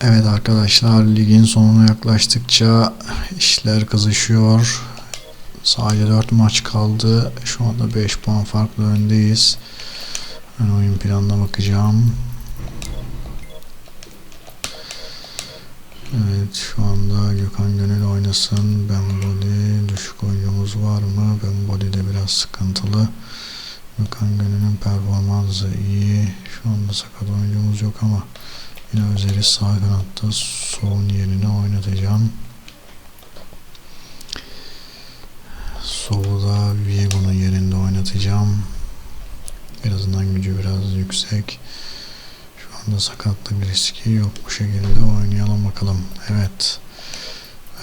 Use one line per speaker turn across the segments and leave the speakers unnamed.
Evet arkadaşlar ligin sonuna yaklaştıkça işler kızışıyor. Sadece 4 maç kaldı. Şu anda 5 puan farklı öndeyiz. Ben oyun planına bakacağım. Evet şu anda Gökhan Gönül oynasın. Ben Body düşük oyuncumuz var mı? Ben Body'de biraz sıkıntılı. Gökhan Gönül'ün performansı iyi. Şu anda sakat oyuncumuz yok ama yine Özer'i sağ kanatta son yerine oynatacağım. Solu da Viego'nun yerinde oynatacağım. En azından gücü biraz yüksek. Şu anda sakatlık riski yok. Bu şekilde oynayalım bakalım. Evet.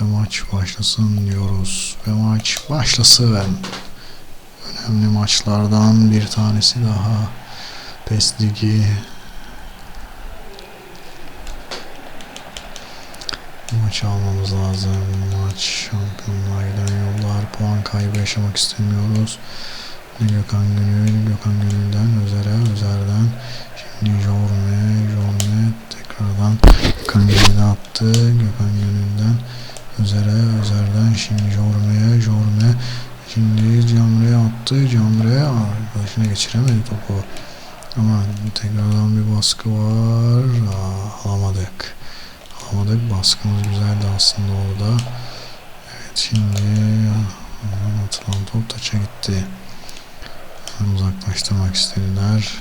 Ve maç başlasın diyoruz. Ve maç başlasın. Önemli maçlardan bir tanesi daha. PES Ligi. Maç almamız lazım. Maç şampiyonluğa giden yollar. Puan kaybı yaşamak istemiyoruz. Gökhan Gönül, Gökhan Gönül'den Özer'e, Özer'den şimdi Jorme, Jorme tekrardan Gökhan Gönül'e attı. Gökhan Gönül'den Özer'e, Özer'den şimdi Jorme'ye, Jorme şimdi Camre'ye attı. Camre arkadaşına geçiremedi topu. Ama tekrardan bir baskı var. Aa, alamadık. Alamadık. Baskımız güzeldi aslında orada. Evet şimdi hemen atılan top taça gitti. Hemen uzaklaştırmak istediler.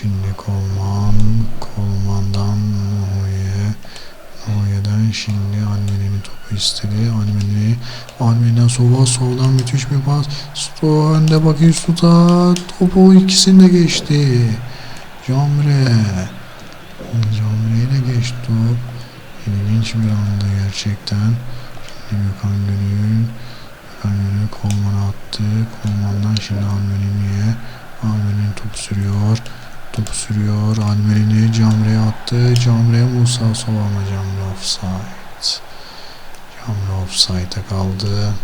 Şimdi Kolman, Kolman'dan Nuhu'ya, Nuhu'yadan şimdi Almeni'nin topu istedi. Almeni, Almeni'den Sova, Sova'dan müthiş bir pas. Sto önde bakayım Stuta, topu ikisinde geçti. Camre, Camre ile geçti top. İlginç bir anda gerçekten. Şimdi Gökhan Gönül, Gökhan Gönül Kolman'a attı. Kolman'dan şimdi Almeni'ye. Almeni top sürüyor. Top sürüyor. Almeni Camre'ye attı. Camre Musa Sova ama Camre offside. Camre offside'a kaldı.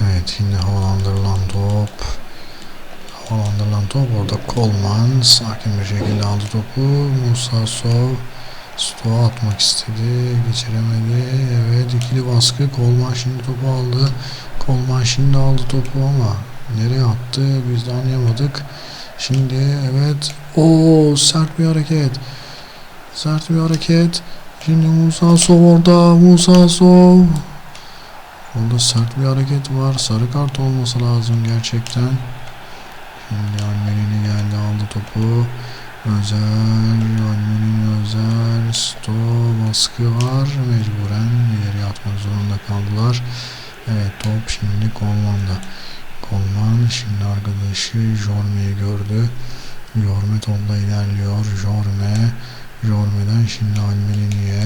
Evet şimdi havalandırılan. Top orada Kolman sakin bir şekilde aldı topu. Musa Sov Stoğa atmak istedi. Geçiremedi. Evet ikili baskı. Kolman şimdi topu aldı. Kolman şimdi aldı topu ama nereye attı biz de anlayamadık. Şimdi evet. o sert bir hareket. Sert bir hareket. Şimdi Musa Sov orada. Musa Sov. Orada sert bir hareket var. Sarı kart olması lazım gerçekten. Şimdi Almeni geldi aldı topu. Özel, Almeni özel, sto baskı var. Mecburen ileri atmak zorunda kaldılar. Evet top şimdi Kolman'da. Kolman şimdi arkadaşı Jorme'yi gördü. Jorme topla ilerliyor. Jorme, Jorme'den şimdi Almeni'ye.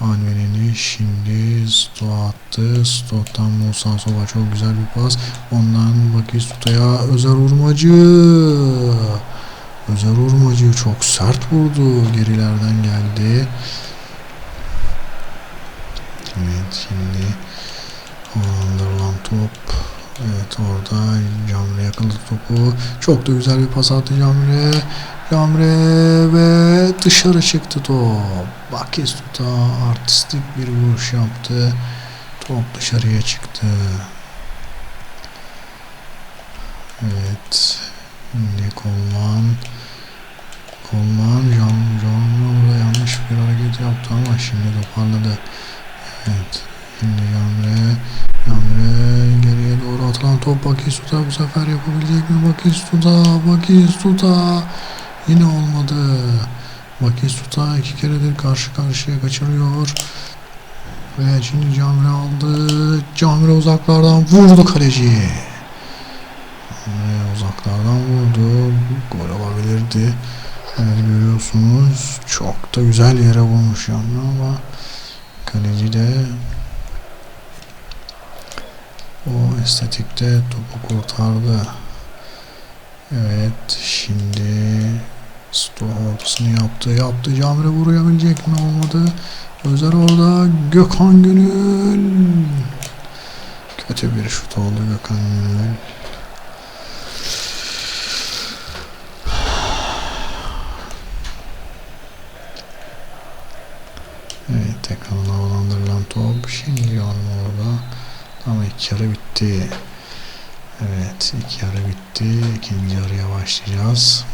Almeni'ni şimdi Sto attı. Sto'dan Musa Sova çok güzel bir pas. Ondan Bakistuta'ya Özer Urmacı. Özer Urmacı çok sert vurdu. Gerilerden geldi. Evet şimdi havalandırılan top. Evet orada Camre yakaladı topu. Çok da güzel bir pas attı Camre. Camre ve dışarı çıktı top. Bakistuta artistik bir vuruş yaptı. Top dışarıya çıktı. Evet. Şimdi Kolman. Kolman Cam Camre orada yanlış bir hareket yaptı ama şimdi toparladı. Evet. Şimdi Camre Camre geriye doğru atılan top Bakistuta bu sefer yapabilecek mi? Bakistuta Bakistuta Yine olmadı. Bakistuta iki keredir karşı karşıya kaçırıyor. Ve şimdi Camre aldı. Camre uzaklardan vurdu kaleci. Ve uzaklardan vurdu. Gol olabilirdi. Evet görüyorsunuz. Çok da güzel yere vurmuş Camre ama kaleci de o estetikte topu kurtardı. Evet şimdi Stoğa ortasını yaptı. Yaptı. Camre vurabilecek mi? Olmadı. Özer orada. Gökhan Gönül. Kötü bir şut oldu Gökhan Gönül. Evet tekrardan havalandırılan top. Şimdi yorma orada. Ama ilk yarı bitti. Evet ilk yarı bitti. İkinci yarıya başlayacağız.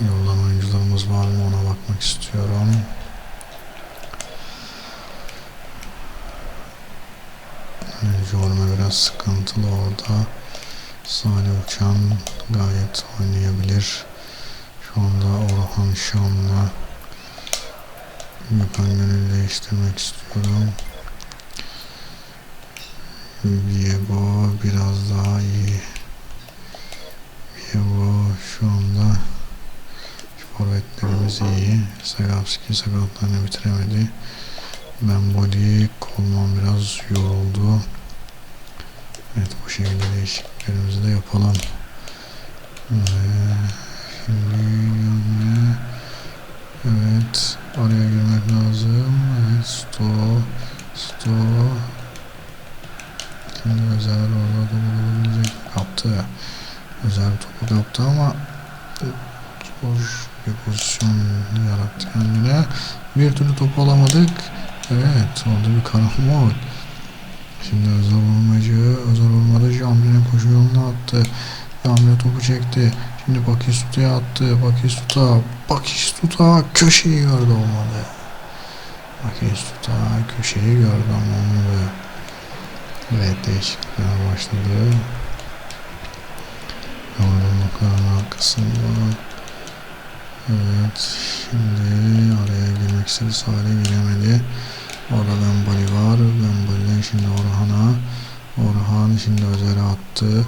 Yoldan oyuncularımız var mı ona bakmak istiyorum. Jorma biraz sıkıntılı orada. Salih Uçan gayet oynayabilir. Şu anda Orhan Şam'la Gökhan Gönül değiştirmek istiyorum. Diego biraz daha iyi. Diego şu anda forvetlerimiz iyi. Sagapski sakatlarını bitiremedi. Ben body kolman biraz yoruldu. Evet bu şekilde değişikliklerimizi de yapalım. Ve şimdi yanına evet araya kaptı. Özel topu kaptı ama zor bir pozisyon yarattı kendine. Bir türlü topu alamadık. Evet orada bir karambol. Şimdi Özer Vurmacı, Özer Vurmacı Jamre'nin koşu yoluna attı. Jamre topu çekti. Şimdi Bakistut'a attı. Bakistut'a, Bakistut'a köşeyi gördü olmadı. Bakistut'a köşeyi gördü olmadı. Evet değişiklikler başladı. Arkasında. Evet şimdi araya girmek istedi. Sahile giremedi. Orada Bembali var. Bembali'den şimdi Orhan'a. Orhan şimdi Özer'e attı.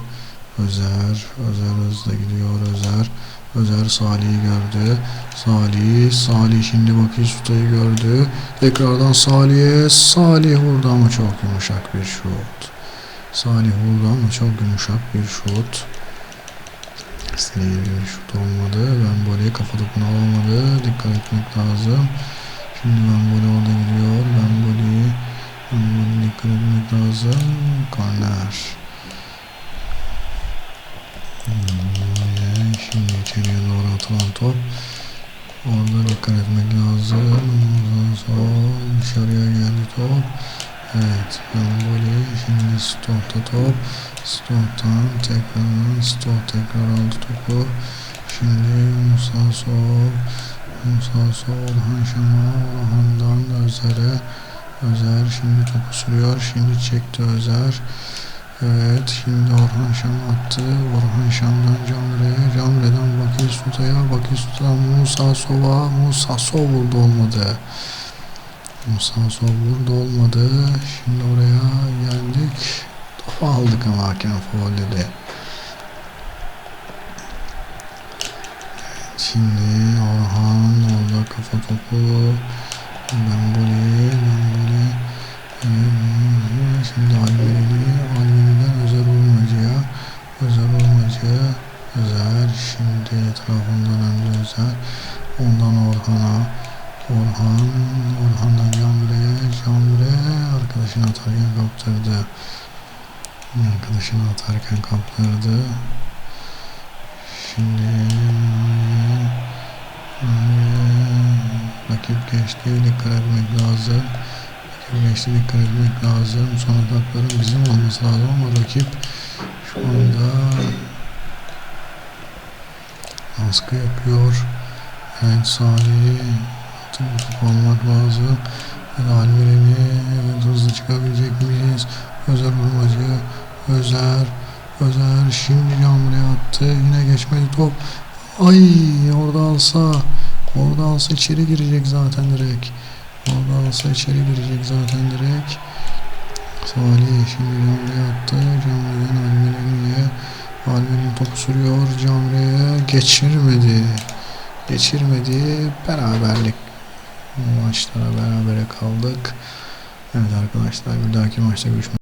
Özer. Özer hızla gidiyor Özer. Özer Salih'i gördü. Salih. Salih şimdi Bakistuta'yı gördü. Tekrardan Salih'e. Salih vurdu ama çok yumuşak bir şut. Salih vurdu ama çok yumuşak bir şut. İstediği şut olmadı. Bembali'ye kafa topunu alamadı. Dikkat etmek lazım. Şimdi Bembali orada gidiyor. Bembali Bembali dikkat etmek lazım. Korner. Hmm, Şimdi içeriye doğru atılan top. Orada dikkat etmek lazım. Ondan sonra dışarıya geldi top. Evet, Bembali şimdi Stone'da top. Stone'dan tekrar Stone tekrar aldı topu. Şimdi Musa Sol Musa Sol Orhan Şam'a Orhan'dan Özer'e Özer şimdi topu sürüyor. Şimdi çekti Özer. Evet şimdi Orhan Şam attı. Orhan Şam'dan Camre'ye. Camre'den Bakistuta'ya. Bakistuta'dan Musa Sov'a. Musa Sov buldu olmadı. Sov burada olmadı. Şimdi oraya geldik. Topu aldık ama hakem faul dedi. Şimdi Orhan orada kafa topu. Bemboli, Bemboli. Şimdi Almeni, Almeni'den Özer Urmacı'ya. Özer Urmacı, Özer. Şimdi etrafından önce Özer. Ondan Orhan'a. Orhan, Orhan'dan Camre'ye. Camre arkadaşını atarken kaptırdı. Arkadaşını atarken kaptırdı. Şimdi rakip geçti dikkat etmek lazım. Rakip geçti dikkat etmek lazım. Son atakların bizim olması lazım ama rakip şu anda baskı yapıyor. Evet Salih almak lazım. Evet Almiren'i evet, hızlı çıkabilecek miyiz? Özer vurmacı. Özer. Özer şimdi Camre'ye attı. Yine geçmedi top. Ay orada alsa. Orada alsa içeri girecek zaten direkt. Orada alsa içeri girecek zaten direkt. Salih şimdi Camre'ye attı. Camre'den Almiren'e. Almiren topu sürüyor. Camre'ye geçirmedi. Geçirmedi. Beraberlik maçlara berabere kaldık. Evet arkadaşlar bir dahaki maçta görüşmek